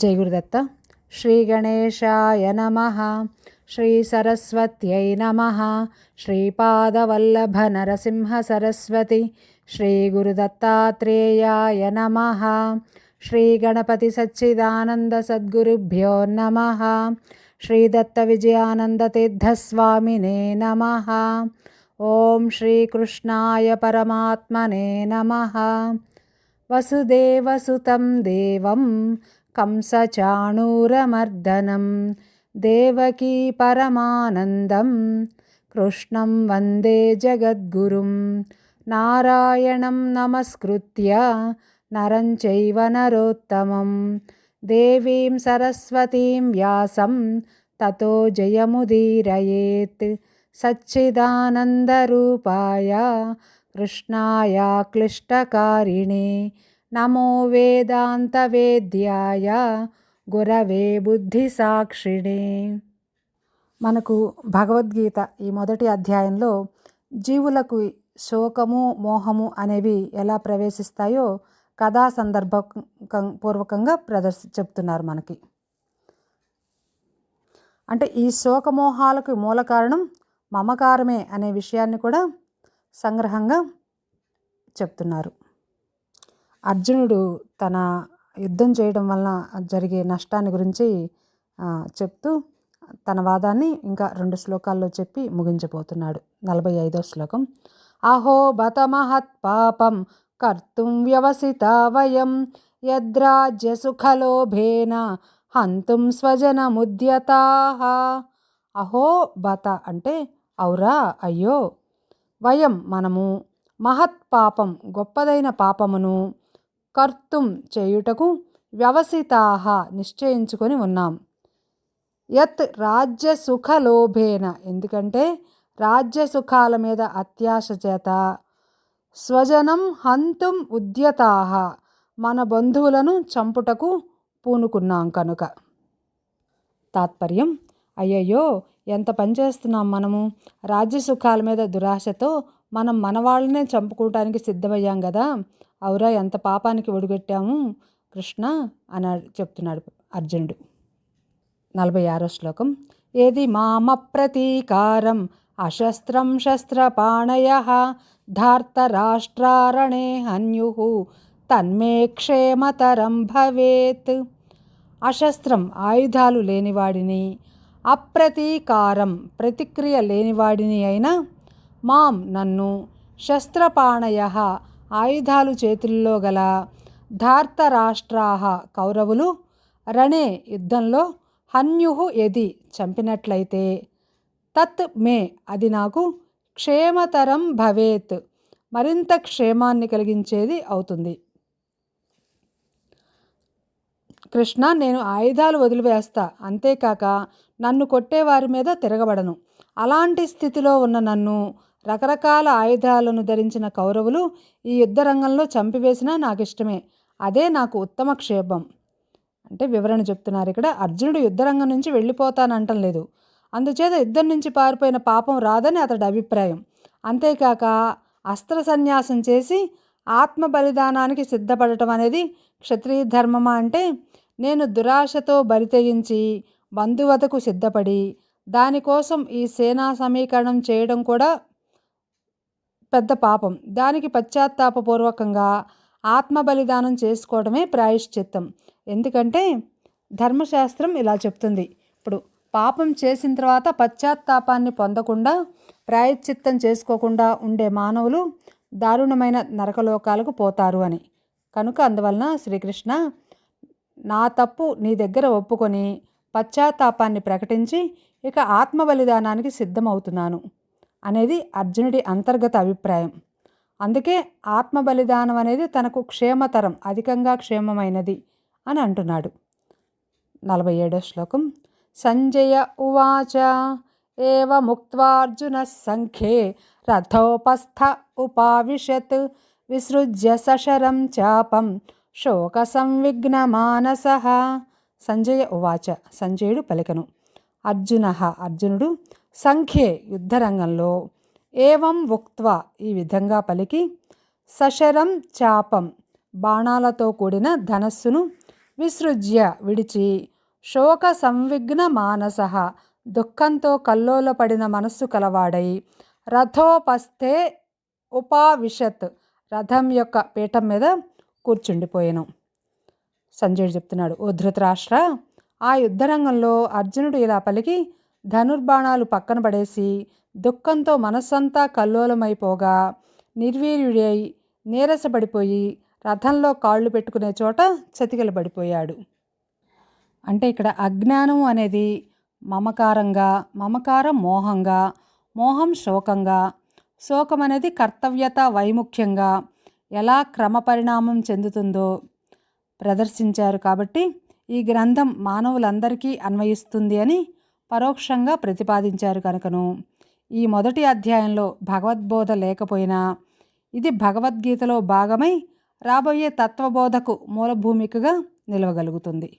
జై గురుదత్త శ్రీ గణేశాయ నమ. శ్రీ సరస్వత్యై నమ. శ్రీపాదవల్లభ నరసింహ సరస్వతి శ్రీ గురుదత్తాత్రేయాయ నమ. శ్రీ గణపతి సచ్చిదానంద సద్గురుభ్యో నమ. శ్రీ దత్త విజయానంద తీర్థస్వామినే నమ. ఓం శ్రీకృష్ణాయ పరమాత్మనే నమ. వసుదేవసుతం దేవం. कंसचाणूरमर्दनं देवकी परमानन्दं कृष्णं वन्दे जगद्गुरुं नारायणं नमस्कृत्य नरं चैव नरोत्तमं देवीं सरस्वतीं व्यासं ततो जयमुदीरयेत् सच्चिदानन्दरूपाय कृष्णाया क्लिष्टकारिणे నమో వేదాంతవేద్యాయ గురవే బుద్ధిసాక్షిణే మనకు భగవద్గీత ఈ మొదటి అధ్యాయంలో జీవులకు శోకము మోహము అనేవి ఎలా ప్రవేశిస్తాయో కథా సందర్భ పూర్వకంగా ప్రదర్శి చెప్తున్నారు మనకి. అంటే ఈ శోకమోహాలకు మూల కారణం మమకారమే అనే విషయాన్ని కూడా సంగ్రహంగా చెప్తున్నారు. అర్జునుడు తన యుద్ధం చేయడం వలన జరిగే నష్టాన్ని గురించి చెప్తూ తన వాదాన్ని ఇంకా రెండు శ్లోకాల్లో చెప్పి ముగించబోతున్నాడు. నలభై ఐదో శ్లోకం. అహో బత మహత్ పాపం కర్తుం వ్యవసిత వయం యద్రాజ్య సుఖలోభేన హంతుం స్వజనముద్యతా. అహో బత అంటే ఔరా అయ్యో! వయం మనము మహత్ పాపం గొప్పదైన పాపమును కర్తుం చేయుటకు వ్యవసితాహ నిశ్చయించుకొని ఉన్నాం. యత్ రాజ్య సుఖలోభేన ఎందుకంటే రాజ్య సుఖాల మీద అత్యాశ చేత స్వజనం హంతుం ఉద్యతాహ మన బంధువులను చంపుటకు పూనుకున్నాం కనుక. తాత్పర్యం అయ్యయ్యో ఎంత పనిచేస్తున్నాం మనము? రాజ్య సుఖాల మీద దురాశతో మనం మన వాళ్ళనే చంపుకోవటానికి సిద్ధమయ్యాం కదా అవురా ఎంత పాపానికి ఒడిగొట్టాము కృష్ణ అని చెప్తున్నాడు అర్జునుడు. నలభై ఆరో శ్లోకం. ఏది మామ ప్రతీకారం? అశస్త్రం శస్త్రపాణయ ధార్తరాష్ట్రారణే హన్యు తన్మే క్షేమతరం భవేత్. అశస్త్రం ఆయుధాలు లేనివాడిని అప్రతీకారం ప్రతిక్రియ లేనివాడిని అయినా మాం నన్ను శస్త్రపాణయ ఆయుధాలు చేతుల్లో గల ధార్తరాష్ట్రాహ కౌరవులు రణే యుద్ధంలో హన్యుహు ఎది చంపినట్లయితే తత్ మే అది నాకు క్షేమతరం భవేత్. మరింత క్షేమాన్ని కలిగించేది అవుతుంది. కృష్ణ నేను ఆయుధాలు వదిలివేస్తా. అంతేకాక నన్ను కొట్టేవారి మీద తిరగబడను. అలాంటి స్థితిలో ఉన్న నన్ను రకరకాల ఆయుధాలను ధరించిన కౌరవులు ఈ యుద్ధ రంగంలో చంపివేసినా నాకు ఇష్టమే. అదే నాకు ఉత్తమ క్షేపం. అంటే వివరణ చెప్తున్నారు ఇక్కడ. అర్జునుడు యుద్ధరంగం నుంచి వెళ్ళిపోతానంటం లేదు. అందుచేత యుద్ధం నుంచి పారిపోయిన పాపం రాదని అతడి అభిప్రాయం. అంతేకాక అస్త్ర సన్యాసం చేసి ఆత్మ బలిదానానికి సిద్ధపడటం అనేది క్షత్రియ ధర్మమా అంటే నేను దురాశతో బరితెగించి బంధువతకు సిద్ధపడి దానికోసం ఈ సేనా సమీకరణం చేయడం కూడా పెద్ద పాపం. దానికి పశ్చాత్తాపపూర్వకంగా ఆత్మ బలిదానం చేసుకోవడమే ప్రాయశ్చిత్తం. ఎందుకంటే ధర్మశాస్త్రం ఇలా చెప్తుంది. ఇప్పుడు పాపం చేసిన తర్వాత పశ్చాత్తాపాన్ని పొందకుండా ప్రాయశ్చిత్తం చేసుకోకుండా ఉండే మానవులు దారుణమైన నరకలోకాలకు పోతారు అని. కనుక అందువలన శ్రీకృష్ణ నా తప్పు నీ దగ్గర ఒప్పుకొని పశ్చాత్తాపాన్ని ప్రకటించి ఇక ఆత్మ బలిదానానికి సిద్ధమవుతున్నాను. అనేది అర్జునుడి అంతర్గత అభిప్రాయం. అందుకే ఆత్మ బలిదానం అనేది తనకు క్షేమతరం అధికంగా క్షేమమైనది అని అంటున్నాడు. నలభై ఏడో శ్లోకం. సంజయ ఉవాచ. ఏవ ముక్వార్జున సంఖ్యే రథోపస్థ ఉపావిశత్. విసృజ్య సశరం చాపం శోక సంవిఘ్న మానస సంజయ ఉవాచ. సంజయుడు పలికను. అర్జున అర్జునుడు సంఖ్యే యుద్ధరంగంలో ఏవం ఉక్త్వ ఈ విధంగా పలికి సశరం చాపం బాణాలతో కూడిన ధనస్సును విసృజ్య విడిచి శోక సంవిఘ్న మానస దుఃఖంతో కల్లోలపడిన మనస్సు కలవాడై రథోపస్థే ఉపావిషత్ రథం యొక్క పీఠం మీద కూర్చుండిపోయాను. సంజయుడు చెప్తున్నాడు ఓ ధృతరాష్ట్ర ఆ యుద్ధరంగంలో అర్జునుడు ఇలా పలికి ధనుర్బాణాలు పక్కన పడేసి దుఃఖంతో మనస్సంతా కల్లోలమైపోగా నిర్వీర్యుడై నీరసపడిపోయి రథంలో కాళ్ళు పెట్టుకునే చోట చతికిలబడిపోయాడు అంటే ఇక్కడ అజ్ఞానం అనేది మమకారంగా మమకారం మోహంగా మోహం శోకంగా శోకం అనేది కర్తవ్యత వైముఖ్యంగా ఎలా క్రమపరిణామం చెందుతుందో ప్రదర్శించారు కాబట్టి ఈ గ్రంథం మానవులందరికీ అన్వయిస్తుంది అని పరోక్షంగా ప్రతిపాదించారు కనుకను. ఈ మొదటి అధ్యాయంలో భగవద్బోధ లేకపోయినా ఇది భగవద్గీతలో భాగమై రాబోయే తత్వబోధకు మూలభూమికగా నిలవగలుగుతుంది.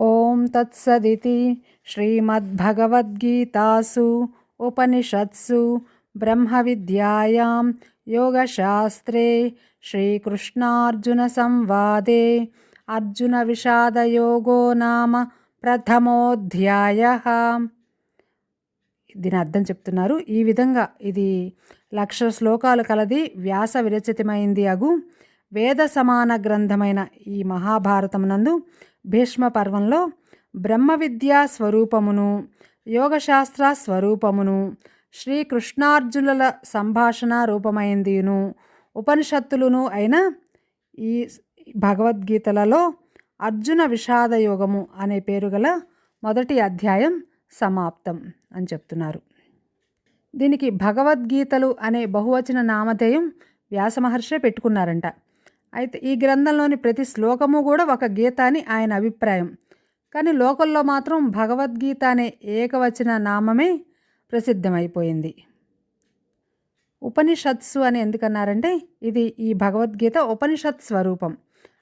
ఓం తత్సదితి శ్రీమద్భగవద్గీతాసు ఉపనిషత్సు బ్రహ్మ విద్యాయాం యోగశాస్త్రే శ్రీకృష్ణార్జున సంవాదే అర్జున విషాదయోగో నామ ప్రథమోధ్యాయ. దీని అర్థం చెప్తున్నారు. ఈ విధంగా ఇది లక్ష శ్లోకాలు కలది వ్యాస విరచితమైంది అగు. వేద సమాన గ్రంథమైన ఈ మహాభారతమునందు భీష్మ పర్వంలో బ్రహ్మ విద్యా స్వరూపమును యోగశాస్త్ర స్వరూపమును శ్రీకృష్ణార్జునుల సంభాషణ రూపమైందిను ఉపనిషత్తులును అయిన ఈ భగవద్గీతలలో అర్జున విషాద యోగము అనే పేరు గల మొదటి అధ్యాయం సమాప్తం అని చెప్తున్నారు. దీనికి భగవద్గీతలు అనే బహువచన నామధేయం వ్యాసమహర్షే పెట్టుకున్నారంట. అయితే ఈ గ్రంథంలోని ప్రతి శ్లోకము కూడా ఒక గీత అని ఆయన అభిప్రాయం. కానీ లోకల్లో మాత్రం భగవద్గీత అనే ఏకవచన నామమే ప్రసిద్ధమైపోయింది. ఉపనిషత్సు అని ఎందుకన్నారంటే ఇది ఈ భగవద్గీత ఉపనిషత్ స్వరూపం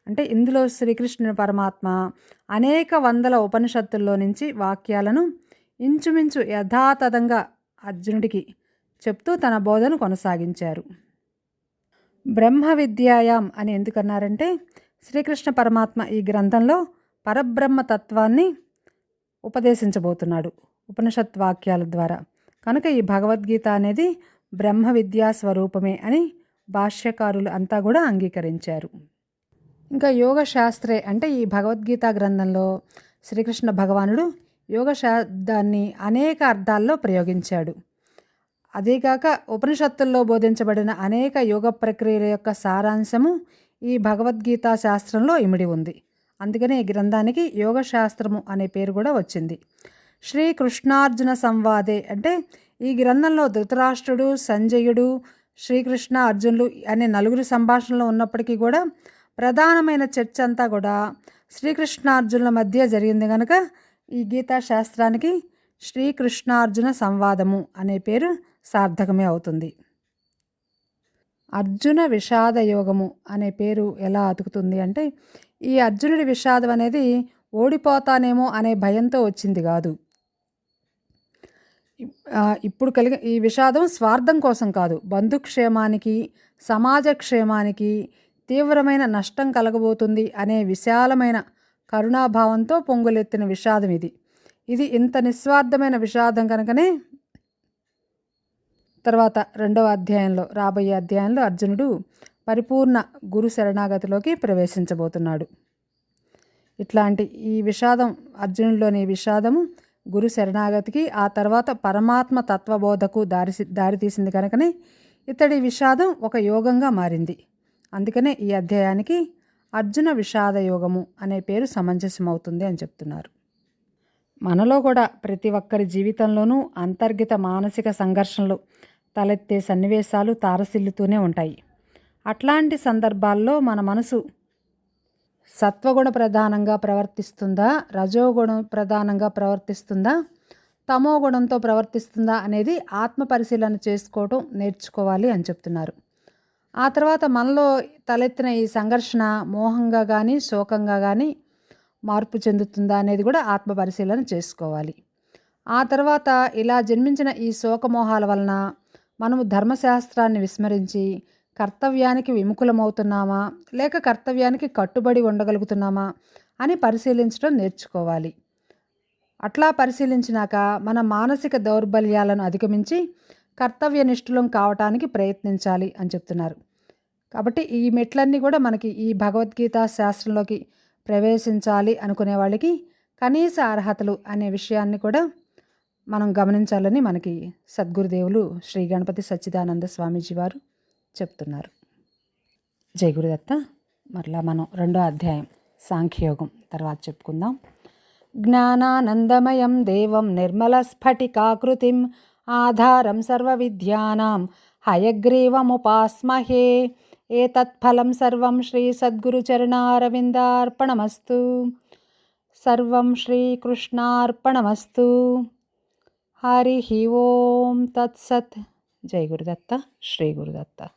అంటే ఇందులో శ్రీకృష్ణుని పరమాత్మ అనేక వందల ఉపనిషత్తుల్లో నుంచి వాక్యాలను ఇంచుమించు యథాతథంగా అర్జునుడికి చెప్తూ తన బోధను కొనసాగించారు. బ్రహ్మ విద్యాయాం అని ఎందుకన్నారంటే శ్రీకృష్ణ పరమాత్మ ఈ గ్రంథంలో పరబ్రహ్మ తత్వాన్ని ఉపదేశించబోతున్నాడు ఉపనిషత్ వాక్యాల ద్వారా. కనుక ఈ భగవద్గీత అనేది బ్రహ్మ విద్యా స్వరూపమే అని భాష్యకారులు అంతా కూడా అంగీకరించారు. ఇంకా యోగ శాస్త్రే అంటే ఈ భగవద్గీత గ్రంథంలో శ్రీకృష్ణ భగవానుడు యోగ శాస్త్రాన్ని అనేక అర్థాల్లో ప్రయోగించాడు. అదేగాక ఉపనిషత్తుల్లో బోధించబడిన అనేక యోగ ప్రక్రియల యొక్క సారాంశము ఈ భగవద్గీత శాస్త్రంలో ఇమిడి ఉంది. అందుకనే ఈ గ్రంథానికి యోగ శాస్త్రము అనే పేరు కూడా వచ్చింది. శ్రీకృష్ణార్జున సంవాదే అంటే ఈ గ్రంథంలో ధృతరాష్ట్రుడు సంజయుడు శ్రీకృష్ణ అర్జునులు అనే నలుగురు సంభాషణలు ఉన్నప్పటికీ కూడా ప్రధానమైన చర్చ అంతా కూడా శ్రీకృష్ణార్జునుల మధ్య జరిగింది కనుక ఈ గీతా శాస్త్రానికి శ్రీకృష్ణార్జున సంవాదము అనే పేరు సార్థకమే అవుతుంది. అర్జున విషాద యోగము అనే పేరు ఎలా అతుకుతుంది అంటే ఈ అర్జునుడి విషాదం అనేది ఓడిపోతానేమో అనే భయంతో వచ్చింది కాదు. ఇప్పుడు కలిగి ఈ విషాదం స్వార్థం కోసం కాదు బంధుక్షేమానికి సమాజ క్షేమానికి తీవ్రమైన నష్టం కలగబోతుంది అనే విశాలమైన కరుణాభావంతో పొంగులెత్తిన విషాదం ఇది. ఇది ఇంత నిస్వార్థమైన విషాదం కనుకనే తర్వాత రెండవ అధ్యాయంలో రాబోయే అధ్యాయంలో అర్జునుడు పరిపూర్ణ గురు శరణాగతిలోకి ప్రవేశించబోతున్నాడు. ఇట్లాంటి ఈ విషాదం అర్జునుడిలోని విషాదము గురు శరణాగతికి ఆ తర్వాత పరమాత్మ తత్వబోధకు దారి దారితీసింది కనుకనే ఇతడి విషాదం ఒక యోగంగా మారింది. అందుకనే ఈ అధ్యాయానికి అర్జున విషాద యోగము అనే పేరు సమంజసమవుతుంది అని చెప్తున్నారు. మనలో కూడా ప్రతి ఒక్కరి జీవితంలోనూ అంతర్గత మానసిక సంఘర్షణలు తలెత్తే సన్నివేశాలు తారసిల్లుతూనే ఉంటాయి. అట్లాంటి సందర్భాల్లో మన మనసు సత్వగుణ ప్రధానంగా ప్రవర్తిస్తుందా రజోగుణం ప్రధానంగా ప్రవర్తిస్తుందా తమో గుణంతో ప్రవర్తిస్తుందా అనేది ఆత్మ పరిశీలన చేసుకోవటం నేర్చుకోవాలి అని చెప్తున్నారు. ఆ తర్వాత మనలో తలెత్తిన ఈ సంఘర్షణ మోహంగా కానీ శోకంగా కానీ మార్పు చెందుతుందా అనేది కూడా ఆత్మ పరిశీలన చేసుకోవాలి. ఆ తర్వాత ఇలా జన్మించిన ఈ శోకమోహాల వలన మనము ధర్మశాస్త్రాన్ని విస్మరించి కర్తవ్యానికి విముఖులమవుతున్నామా లేక కర్తవ్యానికి కట్టుబడి ఉండగలుగుతున్నామా అని పరిశీలించడం నేర్చుకోవాలి. అట్లా పరిశీలించినాక మన మానసిక దౌర్బల్యాలను అధిగమించి కర్తవ్యనిష్ఠులం కావటానికి ప్రయత్నించాలి అని చెప్తున్నారు. కాబట్టి ఈ మెట్లన్నీ కూడా మనకి ఈ భగవద్గీత శాస్త్రంలోకి ప్రవేశించాలి అనుకునే వాళ్ళకి కనీస అర్హతలు అనే విషయాన్ని కూడా మనం గమనించాలని మనకి సద్గురుదేవులు శ్రీ గణపతి సచ్చిదానంద స్వామీజీ వారు చెప్తున్నారు. జై గురుదత్త. మరలా మనం రెండో అధ్యాయం సాంఖ్యయోగం తర్వాత చెప్పుకుందాం. జ్ఞానానందమయం దేవం నిర్మల స్ఫటికాకృతిం आधारं सर्वविद्यानां हयग्रीवमुपास्महे। एतत्फलं सर्वं श्रीसद्गुरुचरणारविन्दार्पणमस्तु। सर्वं श्रीकृष्णार्पणमस्तु। हरिः ओं। तत्सत्। जय गुरुदत्त। श्रीगुरुदत्त।